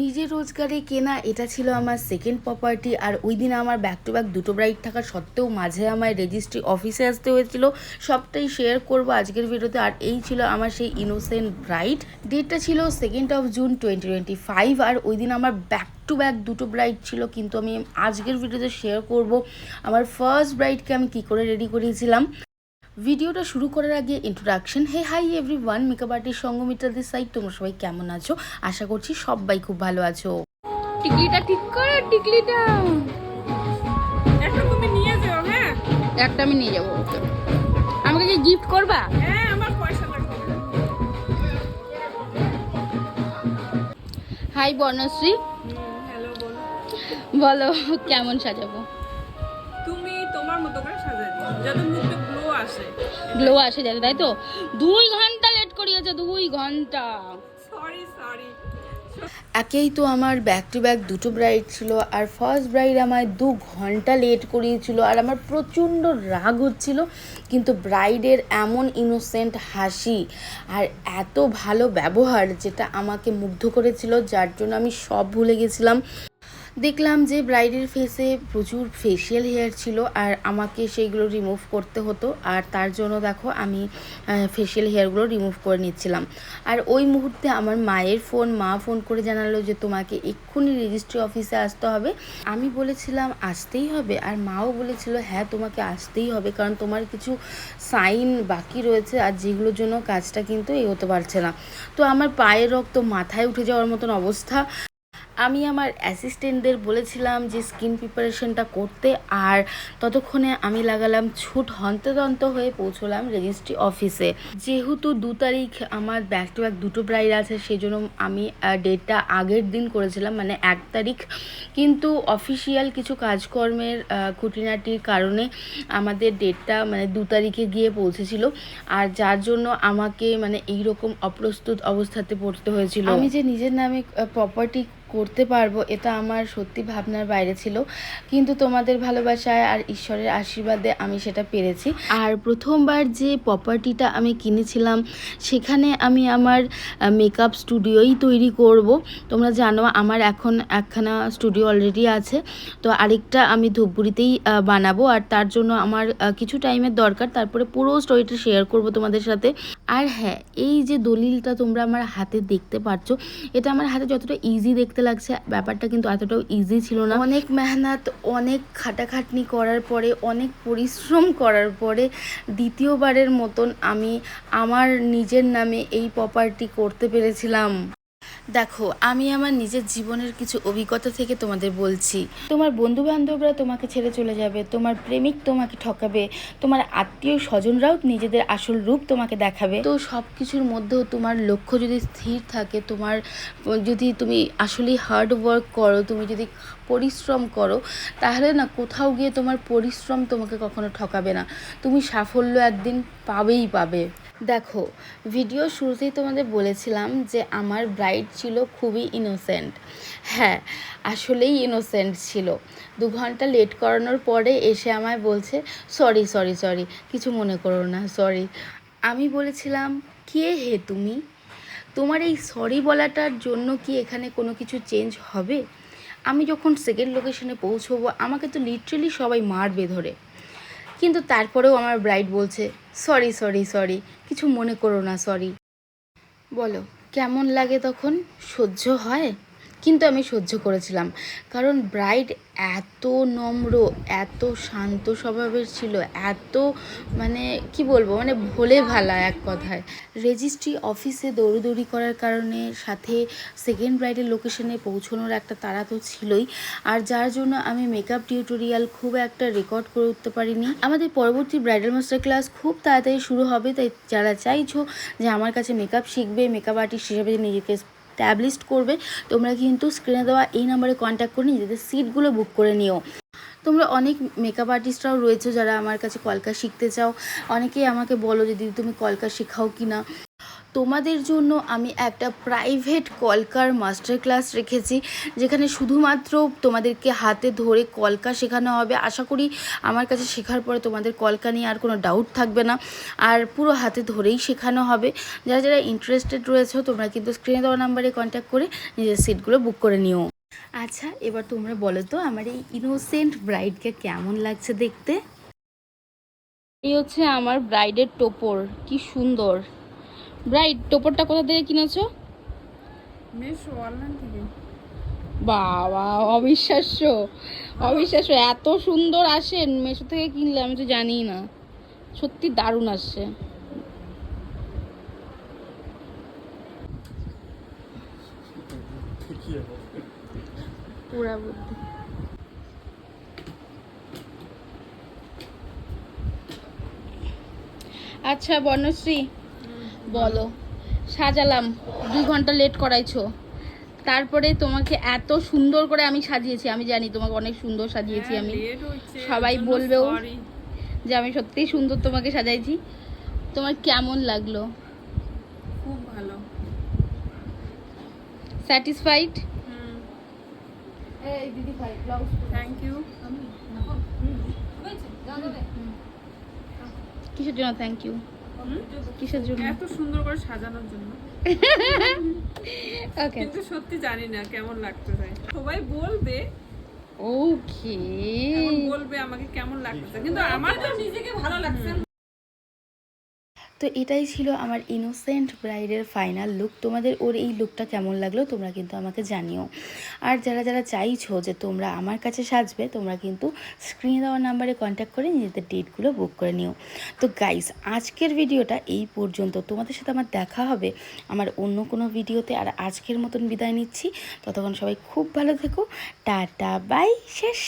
নিজের রোজগারে কেনা, এটা ছিল আমার সেকেন্ড প্রপার্টি আর ওই দিন আমার ব্যাক টু ব্যাক দুটো ব্রাইড থাকা সত্ত্বেও মাঝে আমায় রেজিস্ট্রি অফিসে আসতে হয়েছিল। সবটাই শেয়ার করব আজকের ভিডিওতে আর এই ছিল আমার সেই ইনোসেন্ট ব্রাইড ডেটটা ছিল second of June twenty twenty five আর ওই দিন আমার ব্যাক টু ব্যাক দুটো ব্রাইড ছিল। কিন্তু আমি আজকের ভিডিওতে শেয়ার করব। আমার ফার্স্ট ব্রাইডকে আমি কী করে রেডি করিয়েছিলাম ভিডিওটা শুরু করার আগে introduction hey hi everyone makeup artist Sanghamitra this side তোমরা সবাই কেমন আছো? আশা করছি সবাই খুব ভালো আছো। টিকলিটা ঠিক করো টিকলিটা। একটা তুমি নিয়ে যাও হ্যাঁ? একটা আমি নিয়ে যাব আমাকে কি গিফট করবা? হ্যাঁ আমার পয়সা লাগবে। হাই বর্ণশ্রী হ্যালো বলো। বলো কেমন সাজাবো? তুমি তোমার মতো করে সাজাই দিও। যাতে আসে। গ্লো আসে যাবে তাই তো? দুই ঘণ্টা লেট করিয়েছে দুই ঘণ্টা। সরি সরি একেই তো আমার ব্যাক টু ব্যাক দুটো ব্রাইড ছিল আর ফার্স্ট ব্রাইড আমায় দু ঘণ্টা লেট করিয়েছিল আর আমার প্রচণ্ড রাগ হচ্ছিল কিন্তু ব্রাইডের এমন ইনোসেন্ট হাসি আর এত ভালো ব্যবহার যেটা আমাকে মুগ্ধ করেছিল যার জন্য আমি সব ভুলে গেছিলাম। দেখলাম যে ব্রাইডের ফেসে প্রচুর ফেশিয়াল হেয়ার ছিল আর আমাকে সেইগুলো রিমুভ করতে হতো। আর তার জন্য দেখো আমি ফেশিয়াল হেয়ারগুলো রিমুভ করে নিচ্ছিলাম। আর ওই মুহূর্তে আমার মায়ের ফোন মা ফোন করে জানালো যে তোমাকে এক্ষুনি রেজিস্ট্রি অফিসে আসতে হবে। আমি বলেছিলাম, আসতেই হবে। আর মাও বলেছিল হ্যাঁ তোমাকে আসতেই হবে কারণ তোমার কিছু সাইন বাকি রয়েছে আর যেগুলোর জন্য কাজটা কিন্তু এগোতে পারছে না। তো আমার পায়ের রক্ত মাথায় উঠে যাওয়ার মতন অবস্থা। আমি আমার অ্যাসিস্ট্যান্টদের বলেছিলাম যে স্কিন প্রিপারেশনটা করতে আর ততক্ষণে আমি লাগালাম ছুট হন্তদন্ত হয়ে পৌঁছলাম রেজিস্ট্রি অফিসে যেহেতু দু তারিখ আমার ব্যাক টু ব্যাক দুটো ব্রাইড আছে সেই জন্য আমি ডেটটা আগের দিন করেছিলাম মানে এক তারিখ। কিন্তু অফিসিয়াল কিছু কাজকর্মের খুঁটিনাটির কারণে আমাদের ডেটটা মানে দু তারিখে গিয়ে পৌঁছেছিল। আর যার জন্য আমাকে মানে এইরকম অপ্রস্তুত অবস্থাতে পড়তে হয়েছিল। আমি যে নিজের নামে প্রপার্টি করতে পারব, এটা আমার সত্যি ভাবনার বাইরে ছিল। কিন্তু তোমাদের ভালোবাসায় আর ঈশ্বরের আশীর্বাদে আমি সেটা পেরেছি। আর প্রথমবার যে প্রপার্টিটা আমি কিনেছিলাম, সেখানে আমি আমার মেকআপ স্টুডিওই তৈরি করব। তোমরা জানো, আমার এখন একখানা স্টুডিও অলরেডি আছে। তো আরেকটা আমি ধূপগুড়িতেই বানাবো। আর তার জন্য আমার কিছু টাইমের দরকার। তারপরে পুরো স্টোরিটা শেয়ার করব তোমাদের সাথে। আর হ্যাঁ এই যে দলিলটা তোমরা আমার হাতে দেখতে পারছ এটা আমার হাতে যতটা ইজি দেখতে লাগছে, ব্যাপারটা কিন্তু এতটাও ইজি ছিল না। অনেক মেহনত, অনেক খাটাখাটনি করার পরে, অনেক পরিশ্রম করার পরে দ্বিতীয়বারের মতন আমি আমার নিজের নামে এই প্রপার্টি করতে পেরেছিলাম। দেখো, আমি আমার নিজের জীবনের কিছু অভিজ্ঞতা থেকে তোমাদের বলছি। তোমার বন্ধু বান্ধবরা তোমাকে ছেড়ে চলে যাবে, তোমার প্রেমিক তোমাকে ঠকাবে, তোমার আত্মীয় স্বজনরাও নিজেদের আসল রূপ তোমাকে দেখাবে। তো সব কিছুর মধ্যেও তোমার লক্ষ্য যদি স্থির থাকে, তোমার যদি তুমি আসলেই হার্ড ওয়ার্ক করো, তুমি যদি পরিশ্রম করো, তাহলে না কোথাও গিয়ে তোমার পরিশ্রম তোমাকে কখনো ঠকাবে না। তুমি সাফল্য একদিন পাবেই পাবে। দেখো ভিডিও শুরুতেই তোমাদের বলেছিলাম যে আমার ব্রাইড ছিল খুবই ইনোসেন্ট হ্যাঁ আসলেই ইনোসেন্ট ছিল। দু ঘণ্টা লেট করানোর পরে এসে আমায় বলছে সরি সরি সরি কিছু মনে করো না সরি আমি বলেছিলাম, কে হে তুমি? তোমার এই সরি বলাটার জন্য কি এখানে কোনো কিছু চেঞ্জ হবে? আমি যখন সেকেন্ড লোকেশনে পৌঁছবো, আমাকে তো লিটারেলি সবাই মারবে ধরে। কিন্তু তারপরেও আমার ব্রাইড বলছে, সরি সরি সরি, কিছু মনে করো না, সরি। বলো, কেমন লাগে তখন? সহ্য হয়? কিন্তু আমি সহ্য করেছিলাম। কারণ ব্রাইড এত নম্র, এত শান্ত স্বভাবের ছিল, এত মানে কি বলব মানে ভোলে ভালা এক কথায়। রেজিস্ট্রি অফিসে দৌড়দৌড়ি করার কারণে সাথে সেকেন্ড ব্রাইডের লোকেশনে পৌঁছানোর একটা তাড়া তো ছিলই। আর যার জন্য আমি মেকআপ টিউটোরিয়াল খুব একটা রেকর্ড করে উঠতে পারিনি। আমাদের পরবর্তী ব্রাইডাল মাস্টার ক্লাস খুব তাড়াতাড়ি শুরু হবে, তাই যারা চাইছো যে আমার কাছে মেকআপ শিখবে মেকআপ আর্টিস্ট হিসেবে নিজেকে স্ট্যাবলিশড করবে, তোমরা কিন্তু স্ক্রিনে দেওয়া এই নাম্বারে কন্ট্যাক্ট করে নিজেদের সিটগুলো বুক করে নিও। তোমরা অনেক মেকআপ আর্টিস্টরাও রয়েছে যারা আমার কাছে কলকা শিখতে চাও। অনেকেই আমাকে বলো যে, দিদি, তুমি কলকা শেখাও কি না তোমাদের জন্য আমি একটা প্রাইভেট কলকার মাস্টার ক্লাস রেখেছি, যেখানে শুধুমাত্র তোমাদেরকে হাতে ধরে কলকা শেখানো হবে। আশা করি আমার কাছে শেখার পরে তোমাদের কলকা নিয়ে আর কোনো ডাউট থাকবে না। আর পুরো হাতে ধরেই শেখানো হবে। যারা যারা ইন্টারেস্টেড রয়েছে, তোমরা কিন্তু স্ক্রিনে দেওয়া নাম্বারে কন্ট্যাক্ট করে নিজের সিটগুলো বুক করে নিও। আচ্ছা এবার তোমরা বলো তো, আমার এই ইনোসেন্ট ব্রাইডকে কেমন লাগছে দেখতে? এই হচ্ছে আমার ব্রাইডের টোপর, কি সুন্দর। ব্রাইড টোপরটা কোথা থেকে কিনেছো? মেশো অনলাইন থেকে। বাবা অবিশ্বাস্য। অবিশ্বাস্য এত সুন্দর আসেন মেশো থেকে কিনলে আমি তো জানি না। সত্যি দারুণ আসছে। পুরা বুদ্ধি। আচ্ছা বর্ণশ্রী বলো। সাজালাম দুই ঘণ্টা লেট করাইছো। তারপরে তোমাকে এত সুন্দর করে আমি সাজিয়েছি আমি জানি তোমাকে অনেক সুন্দর সাজিয়েছি আমি। সবাই বলবেও। যে আমি সত্যিই সুন্দর তোমাকে সাজাইছি। তোমার কেমন লাগল? খুব ভালো। স্যাটিসফাইড হুম। এই দিদি ভাই ব্লাউজ থ্যাংক ইউ কিসের জন্য থ্যাংক ইউ কিসের জন্য? এত সুন্দর করে সাজানোর জন্য। ওকে কিন্তু সত্যি জানি না কেমন লাগতে চাই সবাই বলবে। ওকে বলবে আমাকে কেমন লাগতেছে কিন্তু আমার তো নিজেকে ভালো লাগছে তো এটাই ছিল আমার ইনোসেন্ট ব্রাইডের ফাইনাল লুক তোমাদের ওর এই লুকটা কেমন লাগল তোমরা কিন্তু আমাকে জানিও। আর যারা যারা চাইছো যে তোমরা আমার কাছে সাজবে, তোমরা কিন্তু স্ক্রিনে দেওয়া নাম্বারে কন্ট্যাক্ট করে নিজেদের ডেটগুলো বুক করে নিও। তো গাইস আজকের ভিডিওটা এই পর্যন্ত। তোমাদের সাথে আমার দেখা হবে আমার অন্য কোনো ভিডিওতে। আর আজকের মতন বিদায় নিচ্ছি। ততক্ষণ সবাই খুব ভালো থেকো। টাটা বাই শেষ।